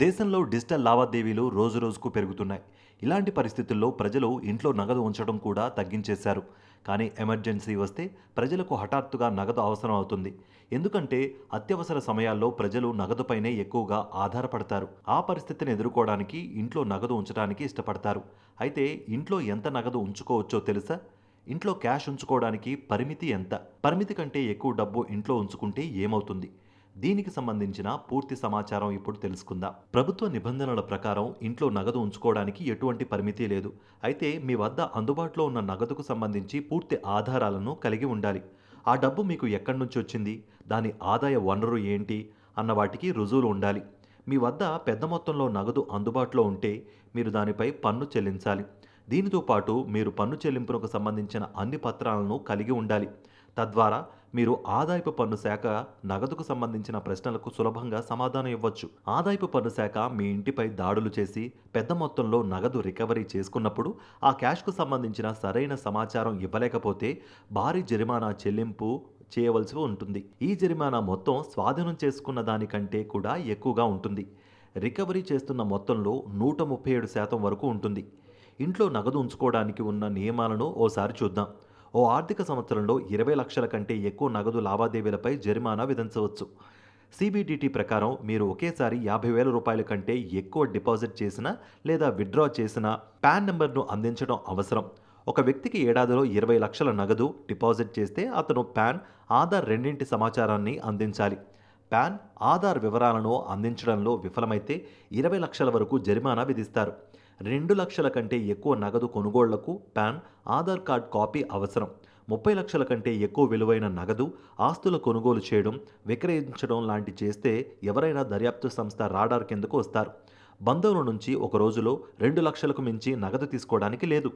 దేశంలో డిజిటల్ లావాదేవీలు రోజురోజుకు పెరుగుతున్నాయి. ఇలాంటి పరిస్థితుల్లో ప్రజలు ఇంట్లో నగదు ఉంచడం కూడా తగ్గించేశారు. కానీ ఎమర్జెన్సీ వస్తే ప్రజలకు హఠాత్తుగా నగదు అవసరం అవుతుంది. ఎందుకంటే అత్యవసర సమయాల్లో ప్రజలు నగదుపైనే ఎక్కువగా ఆధారపడతారు. ఆ పరిస్థితిని ఎదుర్కోవడానికి ఇంట్లో నగదు ఉంచడానికి ఇష్టపడతారు. అయితే ఇంట్లో ఎంత నగదు ఉంచుకోవచ్చో తెలుసా? ఇంట్లో క్యాష్ ఉంచుకోవడానికి పరిమితి ఎంత? పరిమితి కంటే ఎక్కువ డబ్బు ఇంట్లో ఉంచుకుంటే ఏమవుతుంది? దీనికి సంబంధించిన పూర్తి సమాచారం ఇప్పుడు తెలుసుకుందాం. ప్రభుత్వ నిబంధనల ప్రకారం ఇంట్లో నగదు ఉంచుకోవడానికి ఎటువంటి పరిమితి లేదు. అయితే మీ వద్ద అందుబాటులో ఉన్న నగదుకు సంబంధించి పూర్తి ఆధారాలను కలిగి ఉండాలి. ఆ డబ్బు మీకు ఎక్కడి నుంచి వచ్చింది? దాని ఆదాయ వనరు ఏంటి? అన్న వాటికి రుజువులు ఉండాలి. మీ వద్ద పెద్ద మొత్తంలో నగదు అందుబాటులో ఉంటే మీరు దానిపై పన్ను చెల్లించాలి. దీనితో పాటు మీరు పన్ను చెల్లింపునకు సంబంధించిన అన్ని పత్రాలను కలిగి ఉండాలి. తద్వారా మీరు ఆదాయపు పన్ను శాఖ నగదుకు సంబంధించిన ప్రశ్నలకు సులభంగా సమాధానం ఇవ్వచ్చు. ఆదాయపు పన్ను శాఖ మీ ఇంటిపై దాడులు చేసి పెద్ద మొత్తంలో నగదు రికవరీ చేసుకున్నప్పుడు ఆ క్యాష్కు సంబంధించిన సరైన సమాచారం ఇవ్వలేకపోతే భారీ జరిమానా చెల్లింపు చేయవలసి ఉంటుంది. ఈ జరిమానా మొత్తం స్వాధీనం చేసుకున్న దానికంటే కూడా ఎక్కువగా ఉంటుంది. రికవరీ చేస్తున్న మొత్తంలో నూట ముప్పై ఏడు శాతం వరకు ఉంటుంది. ఇంట్లో నగదు ఉంచుకోవడానికి ఉన్న నియమాలను ఓసారి చూద్దాం. ఓ ఆర్థిక సంవత్సరంలో ఇరవై లక్షల కంటే ఎక్కువ నగదు లావాదేవీలపై జరిమానా విధించవచ్చు. సిబిడిటి ప్రకారం మీరు ఒకేసారి యాభై వేల రూపాయల కంటే ఎక్కువ డిపాజిట్ చేసినా లేదా విత్డ్రా చేసినా పాన్ నెంబర్ను అందించడం అవసరం. ఒక వ్యక్తికి ఏడాదిలో ఇరవై లక్షల నగదు డిపాజిట్ చేస్తే అతను పాన్ ఆధార్ రెండింటి సమాచారాన్ని అందించాలి. పాన్ ఆధార్ వివరాలను అందించడంలో విఫలమైతే ఇరవై లక్షల వరకు జరిమానా విధిస్తారు. రెండు లక్షల కంటే ఎక్కువ నగదు కొనుగోళ్ళకు పాన్ ఆధార్ కార్డ్ కాపీ అవసరం. ముప్పై లక్షల కంటే ఎక్కువ విలువైన నగదు ఆస్తుల కొనుగోలు చేయడం విక్రయించడం లాంటి చేస్తే ఎవరైనా దర్యాప్తు సంస్థ రాడార్ కిందకు వస్తారు. బంధువుల నుంచి ఒక రోజులో రెండు లక్షలకు మించి నగదు తీసుకోవడానికి లేదు.